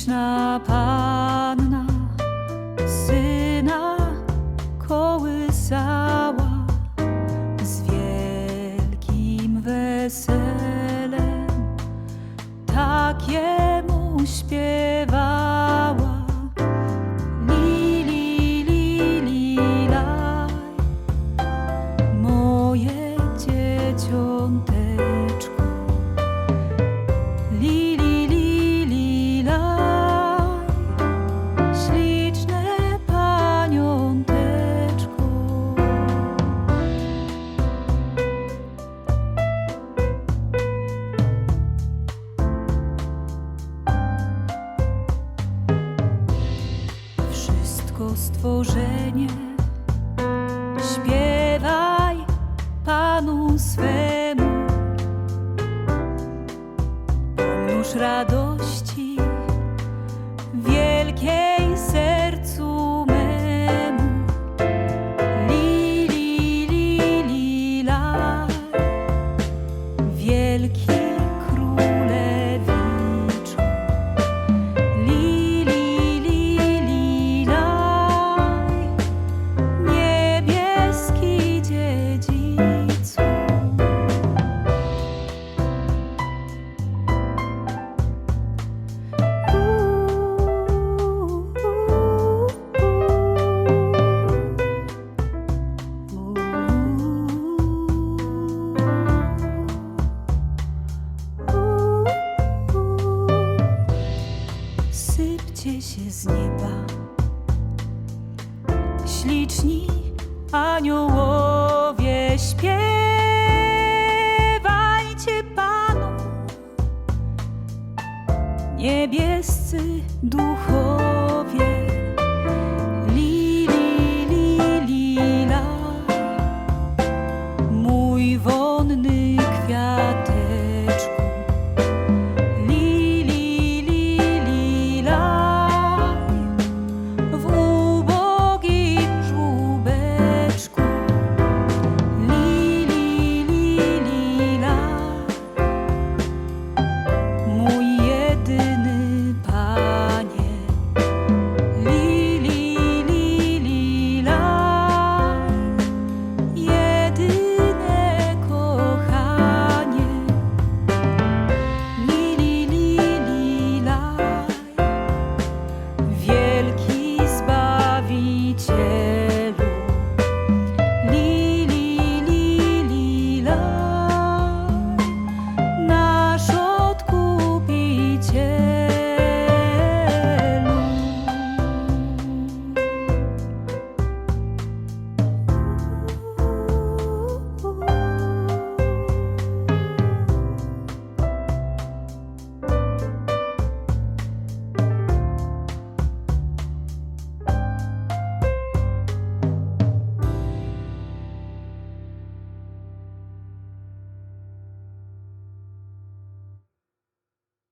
Krishna Pa. stworzenie. Śpiewaj Panu swemu, pomnóż radości. się z nieba. Śliczni aniołowie śpiewajcie Panu. Niebiescy duchowie.